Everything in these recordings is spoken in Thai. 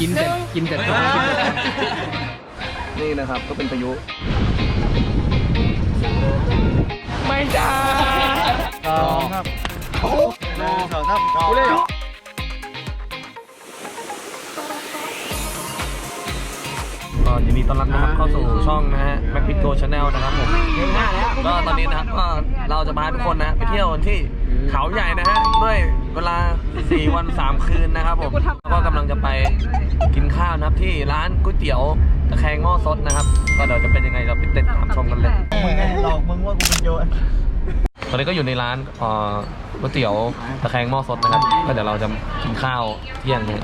กินเสร็จกินเสร็จก่อนนี่นะครับก็เป็นพายุ ไม่ได้สองครับโอ้โหหนึ่งสองครับกูเล่นก็ยินดีต้อนรับนะครับเข้าสู่ช่องนะฮะ Mac Picto Channel นะครับผมก็ตอนนี้นะครับก็เราจะพาทุกคนนะไปเที่ยวที่เขาใหญ่นะฮะด้วย เวลา 4 วัน 3 คืนนะครับผมก็กำลังจะไปกินข้าวนะครับที่ร้านก๋วยเตี๋ยวตะแคงหม้อสดนะครับ ก็เดี๋ยวจะเป็นยังไงเราไปติดตามชมกันเลยมึงไงหลอกมึงว่ากูเป็นโจรตอนนี้ก็อยู่ในร้านเอ่อก๋วยเตี๋ยวตะแคงหม้อสดนะครับ ก็เดี๋ยวเราจะกินข้าวเที่ยงนี้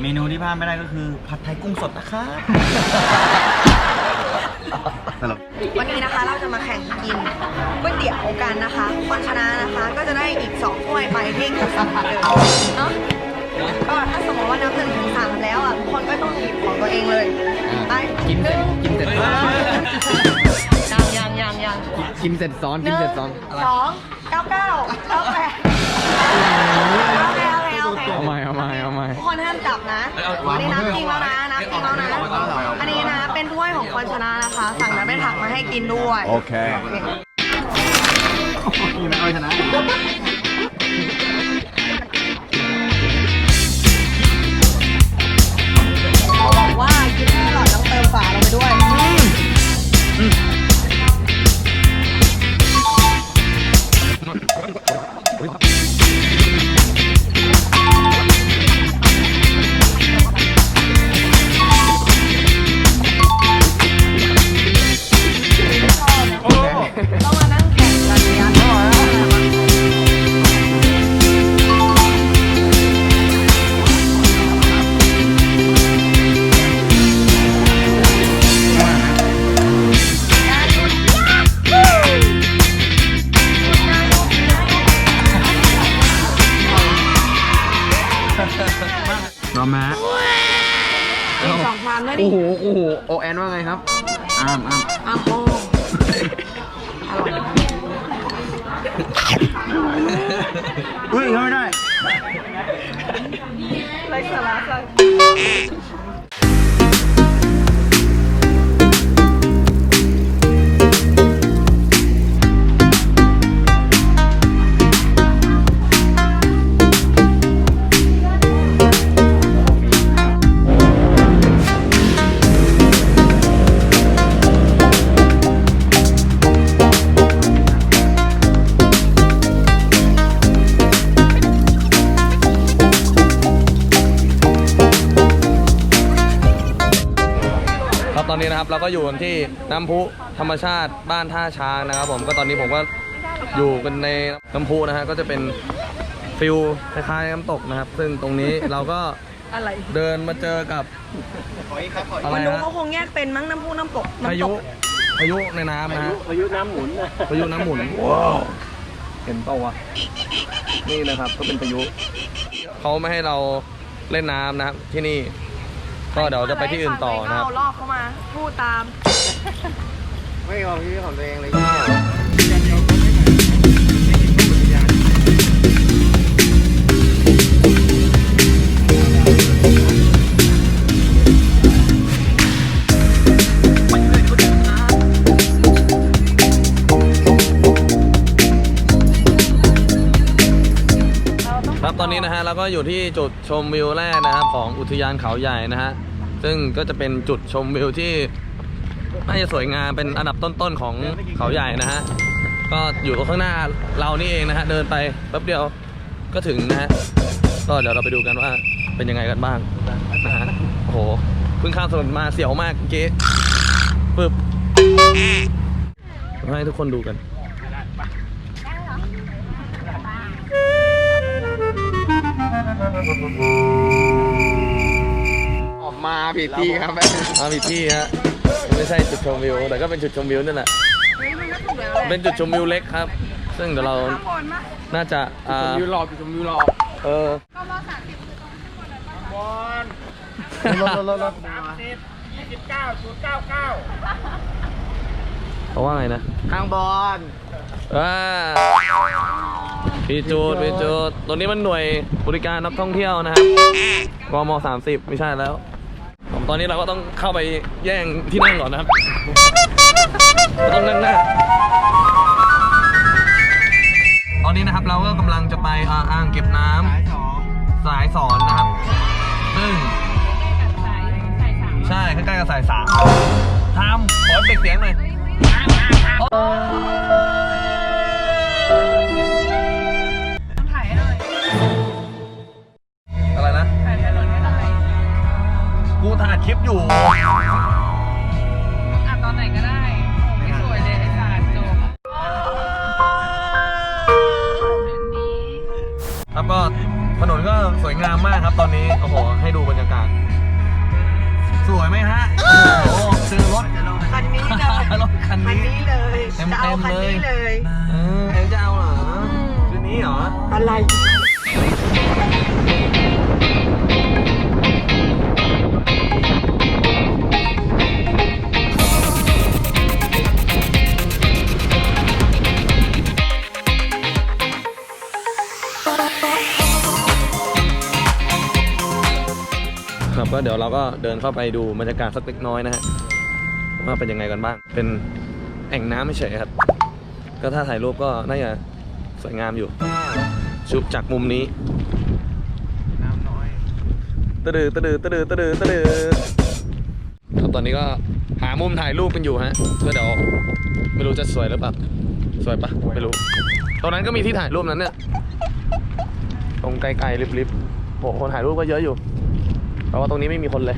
เมนูที่พลาดไม่ได้ก็คือผัดไทยกุ้งสดนะครับ วันนี้นะคะเราจะมาแข่งกินก๋วยเตี๋ยวกันนะคะคนชนะนะคะก็จะได้อีก2ถ้วยไปที่คิวซังเหมือนเดิมเนาะก็ถ้าสมมติว่านับหนึ่งถึงสามแล้วอะทุกคนก็ต้องหยิบของตัวเองเลยไปกินเสร็จกินเสร็จซ้อนยังยังยังยังกินเสร็จซ้อนหกินนึ่งเสร็จซ้อนสองเก้าเก้าเก้าแปดโอเคโอเคโอเคเอาใหม่เอาใหม่เอาใหม่ทุกคนห้ามจับนะอันนี้นับจริงแล้วนะนับจริงแล้วนะ อันนี้นะเป็นถ้ วยของคนชนะนะคะ สั่งแล้วไม่ถักมาให้กินด้วย โอเคโอเคนี่มันเอาชนะ ก็อยู่กันที่น้ำพุธรรมชาติบ้านท่าช้างนะครับ ผมก็ตอนนี้ผมก็อยู่กันในน้ำพุนะฮะก็จะเป็นฟิลคล้ายๆน้ำตกนะครับ ซึ่งตรงนี้เราก็อะไรเดินมาเจอกับอะไรมันดูฮะเขาคงแยกเป็นมั้งน้ำพุน้ำตกพาน้ำตยุกพายุในน้ำนะฮะพายุน้ำหมุนพายุน้ำหมุนเห็นเปล่าวะนี่นะครับก็เป็นพายุเขาไม่ให้เราเล่นน้ำนะครับที่นี่ ก็เดี๋ยวจะไปที่อื่นต่อนะครับเอาลอกเข้ามาพูดตาม ไม่เอาพี่ของตัวเองเลยครับตอนนี้นะฮะเราก็อยู่ที่จุดชมวิวแรกนะครับ ของอุทยานเขาใหญ่นะฮะ ซึ่งก็จะเป็นจุดชมวิวที่น่าจะสวยงามเป็นอันดับต้นๆของเขาใหญ่นะฮะ ก็อยู่ข้างหน้าเรานี่เองนะฮะ เดินไปแป๊บเดียวก็ถึงนะฮะ ก็เดี๋ยวเราไปดูกันว่าเป็นยังไงกันบ้างนะฮะ โอ้โห เพิ่งข้ามถนนมาเสียวมากเมื่อกี้ปึ๊บให้ทุกคนดูกันออ มาผิดที่ครับอาผิดที่ฮะไม่ใช่จุดชมวิว แต่ก็เป็นจุดชมวิวนั่นแหละเป็นจุดชมวิวเล็กครับ ซึ่งเดี๋ยวเราน่าจะอ่าชมวิวหลอกชมวิวหลอกเออรถรถรถรถเขาว่าไงนะทางบอลอ่าพี่จูดพี่จูดตัวนี้มันหน่วยบริการนักท่องเที่ยวนะครับกมสามสิบไม่ใช่แล้วผม ตอนนี้เราก็ต้องเข้าไปแย่งที่นั่งก่อนนะครับเราต้องนั่งหน้าตอนนี้นะครับเราก็กำลังจะไปอ่าอ่างเก็บน้ำสายสองสายสอนนะครับ ซึ่งใช่ใกล้ๆกับสายสามทำขอเบรกเสียงหน่อย ถ่ายคลิปอยู่ อะตอนไหนก็ได้โอ้ไม่สวยเลยไอ้สารจบนี้ ครับก็ถนนก็สวยงามมากครับตอนนี้ โอ้โห ให้ดูบรรยากาศ สวยไหมฮะ โอ้โหเจอรถ ก็เดี๋ยวเราก็เดินเข้าไปดูบรรยากาศสักเล็กน้อยนะฮะว่าเป็นยังไงกันบ้าง เป็นแอ่งน้ำไม่เฉยๆครับ ก็ถ้าถ่ายรูปก็น่าจะสวยงามอยู่ ชุบจากมุมนี้ น้ำน้อยตะดือตะดือตะดือตะดือตะดือครับตอนนี้ก็หามุมถ่ายรูปกันอยู่ฮะก็เดี๋ยวไม่รู้จะสวยหรือเปล่า สวยปะไม่รู้ ตรงนั้นก็มีที่ถ่ายรูปนั้นเนี่ย ตรงไกลๆริบๆโหคนถ่ายรูปก็เยอะอยู่ แต่ว่าตรงนี้ไม่มีคนเลย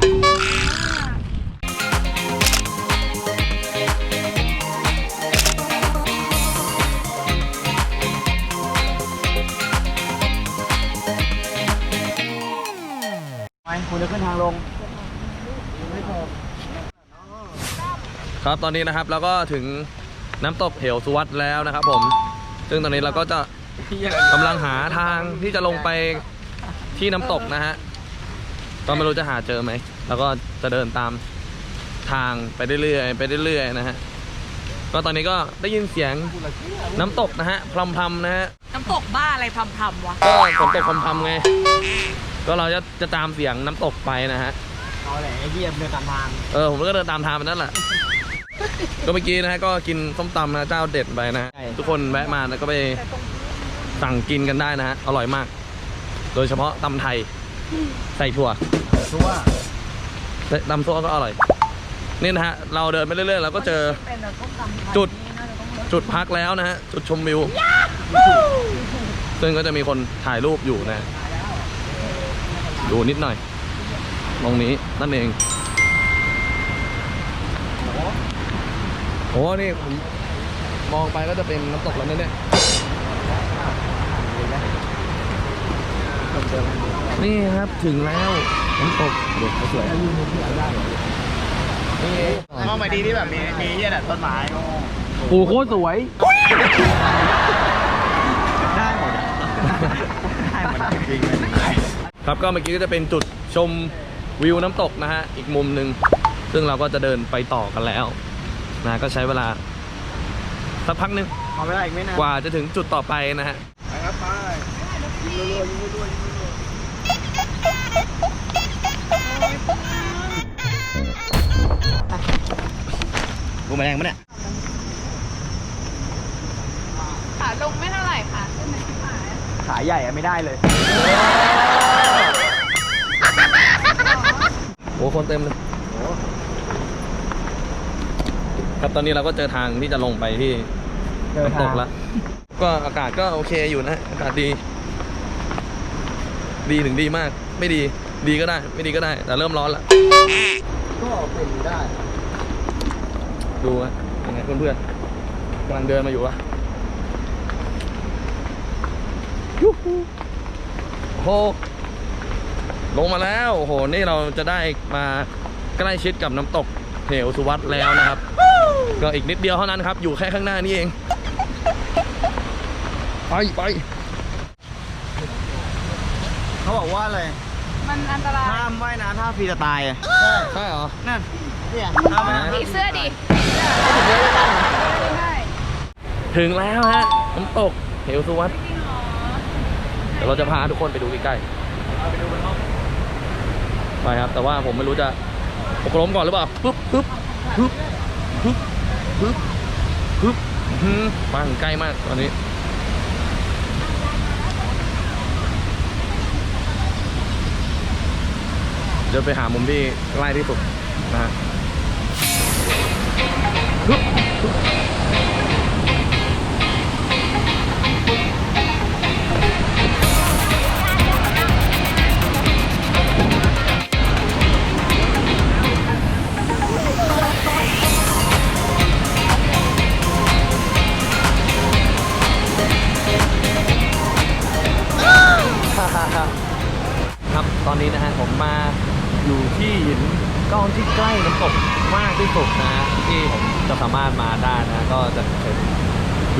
ไปคุณจะขึ้นทางลง ครับตอนนี้นะครับเราก็ถึงน้ำตกเหวสุวัตแล้วนะครับผม ซึ่งตอนนี้เราก็จะกำลังหาทางที่จะลงไปที่น้ำตกนะฮะ ก็ไม่รู้จะหาเจอไหม แล้วก็จะเดินตามทางไปเรื่อยๆไปเรื่อยๆนะฮะ ก็ตอนนี้ก็ได้ยินเสียงน้ำตกนะฮะพรำๆนะฮะ น้ำตกบ้าอะไรพรำๆวะ ก็ฝนตกพรำๆไง ก็เราจะจะตามเสียงน้ำตกไปนะฮะ เอาแหละไอ้เหี้ยเดินตามทางเออผมก็เดินตามทางไปนั่นแหละ ก็เมื่อกี้นะฮะก็กินส้มตำนะเจ้าเด็ดไปนะฮะใช่ทุกคนแวะมานะก็ไปสั่งกินกันได้นะฮะอร่อยมาก โดยเฉพาะตำไทย ใส่ถั่วชัวร์และตำซั่วก็อร่อย นี่นะฮะ เราเดินไปเรื่อยๆเราก็เจอเป็นแบบต้มตำจุด จุดพักแล้วนะฮะ จุดชมวิว ซึ่งก็จะมีคนถ่ายรูปอยู่นะฮะดูนิดหน่อย ตรงนี้นั่นเอง โอ้นี่ผมมองไปก็จะเป็นน้ำตกแล้วนะเนี่ย นี่ครับถึงแล้วน้ำตกเด็กสวยนี่มองไปดีที่แบบมีมีเหี้ยแบบต้นไม้ปูโคตรสวยได้หมดอะได้หมดอะจริงๆเลยครับก็เมื่อกี้ก็จะเป็นจุดชมวิวน้ำตกนะฮะ อีกมุมหนึ่งซึ่งเราก็จะเดินไปต่อกันแล้วนะก็ใช้เวลาสักพักหนึ่งขอเวลาอีกไม่นานกว่าจะถึงจุดต่อไปนะฮะไปครับไปยิงรัวๆยิงรัวๆยิง รัวๆกูมาแรงปะเนี่ยขาลงไม่เท่าไหร่ค่ะขึ้นไปที่ขาขาใหญ่อะไม่ได้เลย โอ้คนเต็มเลยครับตอนนี้เราก็เจอทางที่จะลงไปที่เจอน้ำตทางกแล้ว ก็อากาศก็โอเคอยู่นะ อากาศดี ดีถึงดีมาก ไม่ดีดีก็ได้ ไม่ดีก็ได้ แต่เริ่มร้อนละก็เป็นได้ ดูฮะยังไงเพื่อนๆกำลังเดินมาอยู่วะยูฮูโอ้โหลงมาแล้วโหนี่เราจะได้มาใกล้ชิดกับน้ำตกเหวสุวัตแล้วนะครับ ก็อีกนิดเดียวเท่านั้นครับ อยู่แค่ข้างหน้านี่เอง ไปไปเขาบอกว่าอะไร มันอันตรายห้ามว่ายน้ำท่าฟรีจะตายอะใช่เหรอ นั่นเนี่ยห้ามว่ายน้ำผีเสื้อดิได้ถึงแล้วฮะน้ำตกเหวสุวัตจริงเหรอดี๋ยวเราจะพาทุกคนไปดูใกล้ๆไปครับ แต่ว่าผมไม่รู้จะอบรมก่อนหรือเปล่าปึ๊บปึ๊บปึ๊บปึ๊บปึ๊บปึ๊บอื้อหือมาถึงใกล้มากตอนนี้ เดี๋ยวไปหามุมที่ใกล้ที่สุดนะฮะ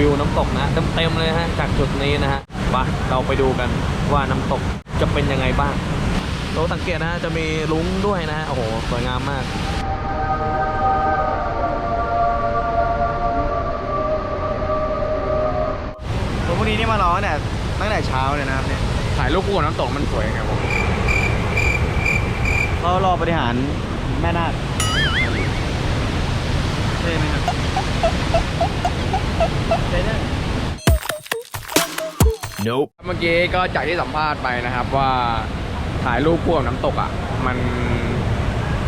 วิวน้ำตกนะเต็มๆเลยฮะจากจุดนี้นะฮะไปเราไปดูกันว่าน้ำตกจะเป็นยังไงบ้างเราสังเกตนะฮะจะมีลุงด้วยนะฮะโอ้โหสวยงามมากผมพวกนี้นี่มารอตั้งแต่ตั้งแต่เช้าเลยนะครับเนี่ยถ่ายรูปคู่กับน้ำตกมันสวยไงผมเขารอบริหารแม่นาคใช่ไหมครับใช่ได้ Nope เมื่อกี้ก็จากที่สัมภาษณ์ไปนะครับว่าถ่ายรูปคู่กับน้ำตกอะ มัน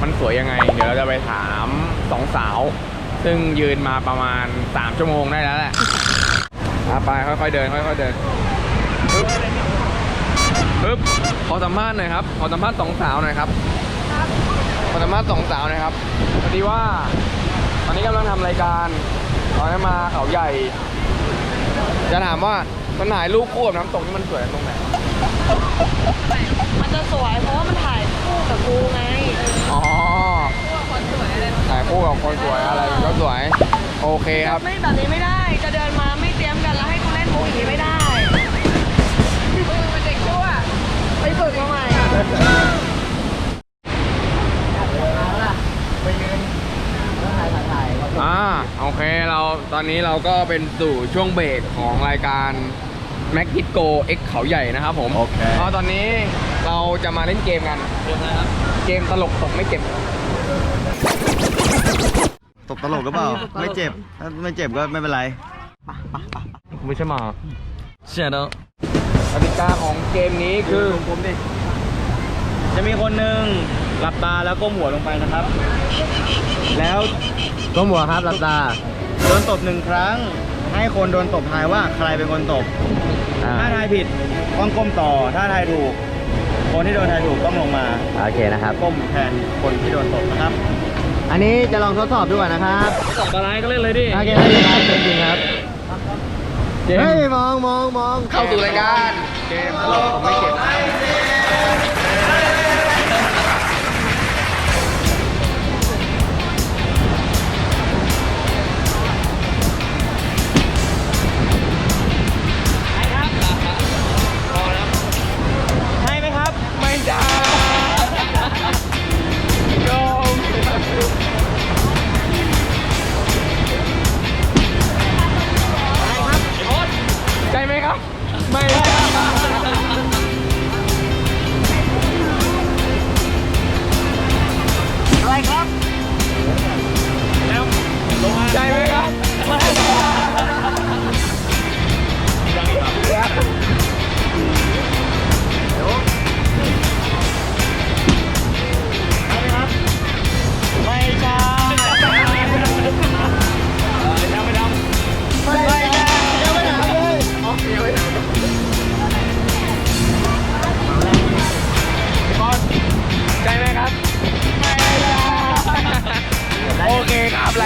มันสวยยังไง เดี๋ยวเราจะไปถามสองสาว ซึ่งยืนมาประมาณ 3 ชั่วโมงได้แล้วแหละอะไปค่อยๆเดินค่อยๆเดินปึ๊บปึ๊บขอสัมภาษณ์หน่อยครับขอสัมภาษณ์สองสาวหน่อยครับขอสัมภาษณ์สองสาวหน่อยครับพอดีว่า ตอนนี้กำลังทำรายการ ตอนนี้มาเขาใหญ่ จะถามว่ามันถ่ายรูปคู่กับน้ำตกนี่มันสวยตรงไหนมันจะสวยเพราะว่ามันถ่ายคู่กับกูไงอ๋อถ่ายคู่กับคนสวยอะไรก็สวย โอเคครับ ไม่แบบนี้ไม่ได้ จะเดินมาไม่เตรียมกันแล้วให้กูเล่นมุกอย่างนี้ไม่ได้มึงมันเด็กชั่วไปฝึกมาใหม่ อ่า โอเคเราตอนนี้เราก็เป็นสู่ช่วงเบรกของรายการ m a c กิ t Go X เขาใหญ่นะครับผมโอเค ก็ตอนนี้เราจะมาเล่นเกมกัน เกมตลกตกไม่เก็บ ตบตลกหรือเปล่า ไม่เจ็บ ถ้าไม่เจ็บก็ไม่เป็นไร ไม่ใช่หมาเชียร์แล้วกติกาของเกมนี้คือ ผมดิ จะมีคนหนึ่ง หลับตาแล้วก้มหัวลงไปนะครับ แล้วก้มหัวครับลับตา โดนตบหนึ่งครั้ง ให้คนโดนตบทายว่าใครเป็นคนตบ ถ้าทายผิดต้องก้มต่อ ถ้าทายถูก คนที่โดนทายถูกต้องลงมา โอเคนะครับก้มแทนคนที่โดนตบนะครับ อันนี้จะลองทดสอบดูก่อนนะครับสอบอะไรก็เล่นเลยดิ โอเคได้เลยครับจริงๆครับเกมเฮ้ยมองมองมองเข้าสู่รายการ เกมตลกตกไม่เก็บ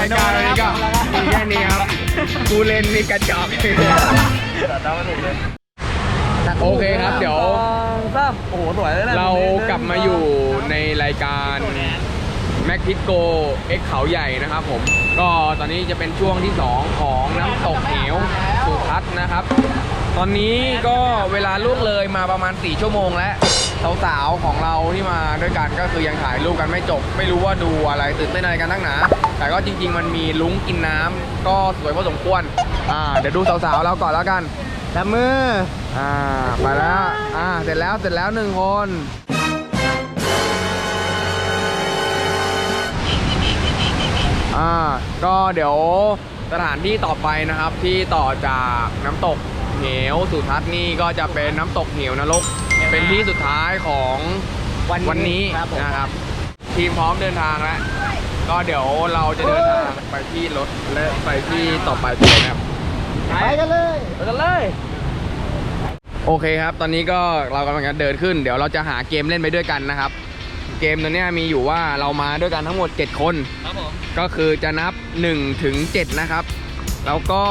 ายการวันนี้ก็มีแค่นี้ครับ กูเล่นนี่กระจอกโอเคครับ เดี๋ยวทราบโอ้โหสวยเลยนะเรากลับมาอยู่ในรายการแม็กพิทโกเอ็กเขาใหญ่นะครับผม ก็ตอนนี้จะเป็นช่วงที่ 2 ของน้ำตกเหวสุทัศน์นะครับ ตอนนี้ก็เวลาล่วงเลยมาประมาณ 4 ชั่วโมงแล้วสาวๆของเราที่มาด้วยกันก็คือยังถ่ายรูปกันไม่จบ ไม่รู้ว่าดูอะไรตื่นเต้นอะไรกันตั้งหนาแต่ก็จริง ๆ มันมีลุ้งกินน้ำก็สวยพอสมควรอ่าเดี๋ยวดูสาวๆเราก่อนแล้วกันจับมืออ่าไปแล้วอ่าเสร็จแล้วเสร็จแล้วหนึ่งคนอ่าก็เดี๋ยวสถานที่ต่อไปนะครับที่ต่อจากน้ำตก เหวสุทัศน์นี่ก็จะเป็นน้ำตกเหวนรก เป็นที่สุดท้ายของวันนี้วันนี้ครับผมนะครับ ทีมพร้อมเดินทางแล้วก็เดี๋ยวเราจะเดินทางไปที่รถและไปที่ต่อไปที่นะครับไปกันเลยไปกันเลย โอเคครับ ตอนนี้ก็เรากำลังจะเดินขึ้น เดี๋ยวเราจะหาเกมเล่นไปด้วยกันนะครับ เกมตัวเนี้ยมีอยู่ว่าเรามาด้วยกันทั้งหมด 7 คน ครับผม ก็คือจะนับ1ถึง7นะครับ แล้วก็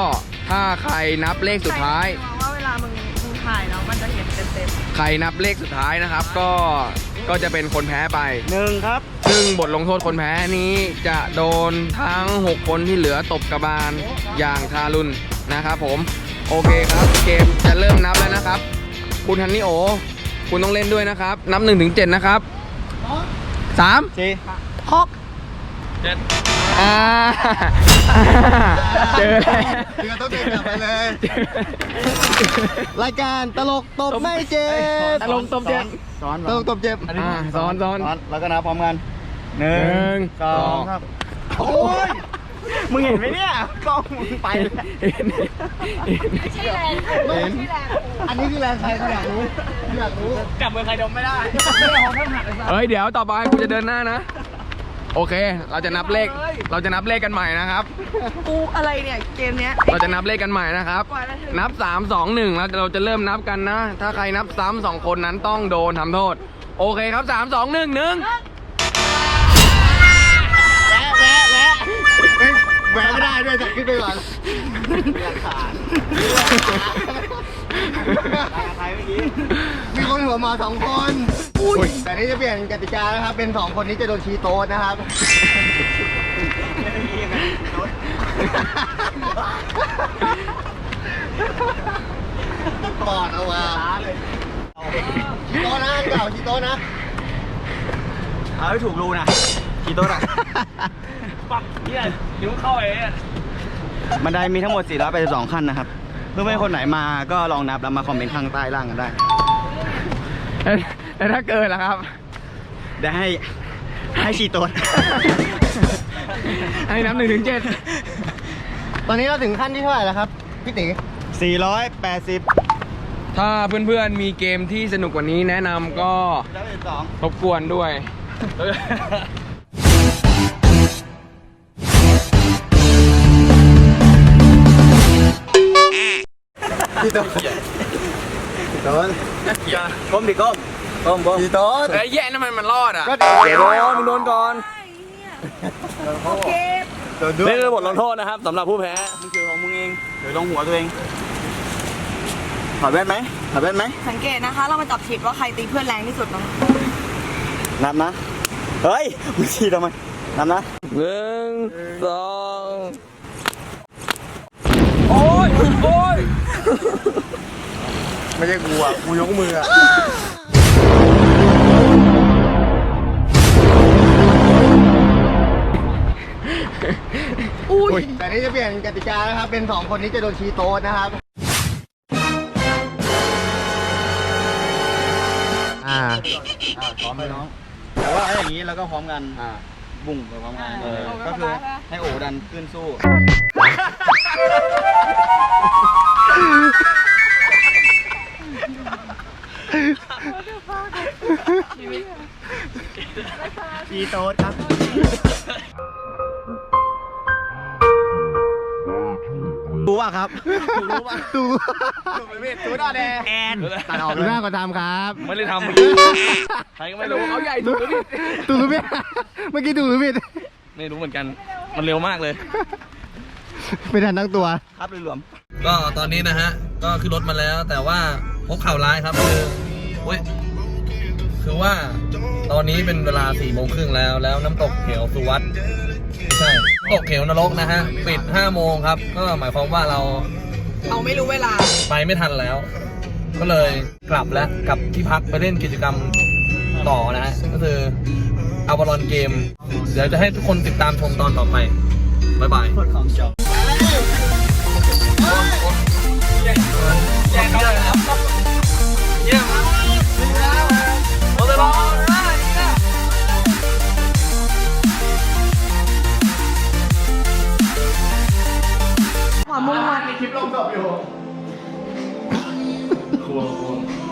ถ้าใครนับเลขสุดท้ายว่าเวลามึงมึงถ่ายแล้วมันจะเห็นเต็มใครนับเลขสุดท้ายนะครับ ก็ก็จะเป็นคนแพ้ไป หนึ่งครับซึ่งบทลงโทษคนแพ้นี้จะโดนทั้ง 6 คนที่เหลือตบกระบาลอย่างทารุณนะครับผม โอเคครับเกมจะเริ่มนับแล้วนะครับ คุณฮันนี่โอ คุณต้องเล่นด้วยนะครับ นับ1ถึง7นะครับ 3 สี่ๆหกเจ็ด อ่าเจอแล้วเดี๋ยวต้องเดินกลับไปเลย รายการตลกตบไม่เจ็บตลกตบเจ็บซ้อนตลกตบเจ็บอ่าซ้อนซ้อนซ้อนแล้วก็นับพร้อมกันหนึ่หนึ่งงสองสองครับโอ้ยมึงเห็นไหมเนี่ยกล้องมึงไปแล้วไม่ใช่แรงไม่ใช่แรงอันนี้คือแรงใครกูอยากรู้กูอยากรู้จับมือใครดมไม่ได้ไม่ได้ของท่านหักเลยเฮ้ยเดี๋ยวต่อไปกูจะเดินหน้านะ โอเค เราจะนับเลข เราจะนับเลขกันใหม่นะครับ กูอะไรเนี่ยเกมเนี้ยเราจะนับเลขกันใหม่นะครับ กว่าจะถึงนับ 3 2 1 แล้วเราจะเริ่มนับกันนะ ถ้าใครนับซ้ำสองคนนั้นต้องโดนทำโทษ โอเคครับ 3 2 1 1แวะแวะแวะเฮ้ยแวะไม่ได้ด้วยจะขึ้นไปก่อน อยากขาดใครเมื่อกี้ มีคนหัวมาสองคนแต่นี่จะเปลี่ยนกติกานะครับ เป็นสองคนนี้จะโดนชีโต๊ดนะครับปอดเอามาชีโต๊ดนะเก่าชีโต๊ดนะ เอาให้ถูกรูนะกี่โต๊ะอะปักเนี่ยนิ้วเข้าไอ้เนี่ยบันไดมีทั้งหมด 482 ขั้นนะครับ เพื่อไม่ให้คนไหนมาก็ลองนับแล้วมาคอมเมนต์ข้างใต้ล่างกันได้แล้วถ้าเกิดล่ะครับ ได้ให้ให้ชีโต๊ดให้นับ1ถึงตอนนี้เราถึงขั้นที่เท่าไหร่แล้วครับพี่ติ๋480 7ถ้าเพื่อนๆมีเกมที่สนุกกว่านี้แนะนำก็2รบกวนด้วย พี่โต๊ดพี่โต๊ดก้มดิก้มก้มก้มพี่โต๊ดไอ้แย่นั่นมันมันรอดอะก็เดี๋ยวเดี๋ยวโดนมึงโดนก่อนโอเคโดนด้วยนี่คือบทลงโทษนะครับสำหรับผู้แพ้มึงถือของมึงเองถือลงหัวตัวเองถอดแว่นไหมถอดแว่นไหมสังเกตนะคะ เรามาจับผิดว่าใครตีเพื่อนแรงที่สุดเนาะนับนะ เฮ้ยมึงชี้ทำไมนับนะหนึ่งสองโอ้ยโอ้ย ไม่ใช่กูอะกูยกมืออะอุ้ยแต่นี่จะเปลี่ยนกติกานะครับ เป็นสองคนนี้จะโดนชีโต๊ดนะครับ อ่าพร้อมไหมน้องแต่ว่าถ้าอย่างนี้เราก็พร้อมกันอ่าบุ้งไปพร้อมกันเออก็คือให้โอดันขึ้นสู้ ชีโต๊ดครับ รู้ป่ะครับรู้ป่ะตูตูดาแดงแอนตัดออกเลยหน้าก็ทำครับไม่ได้ทำเมื่อกี้ใครก็ไม่รู้เขาใหญ่ถูกหรือผิดตูหรือผิดเมื่อกี้ตูหรือผิดไม่รู้เหมือนกัน มันเร็วมากเลย ไม่ทันตั้งตัวครับหลวมก็ตอนนี้นะฮะ ก็ขึ้นรถมาแล้ว แต่ว่าพบข่าวร้ายครับคือเว้ยคือว่าตอนนี้เป็นเวลา4ี่โมงครึ่งแล้ว แล้วน้ำตกเหวสุวัตไม่ใช่น้ำตกเหวนรกนะฮะ ปิด5้าโมงครับ ก็หมายความว่าเราเราไม่รู้เวลาไปไม่ทันแล้ว ก็เลยกลับแล้วกลับที่พักไปเล่นกิจกรรมต่อนะฮะ ก็คืออาวารอนเกม เดี๋ยวจะให้ทุกคนติดตามชมตอนต่อไป บ๊ายบาย หัวมุมมัดมีคลิปลงจบอยู่ควงควง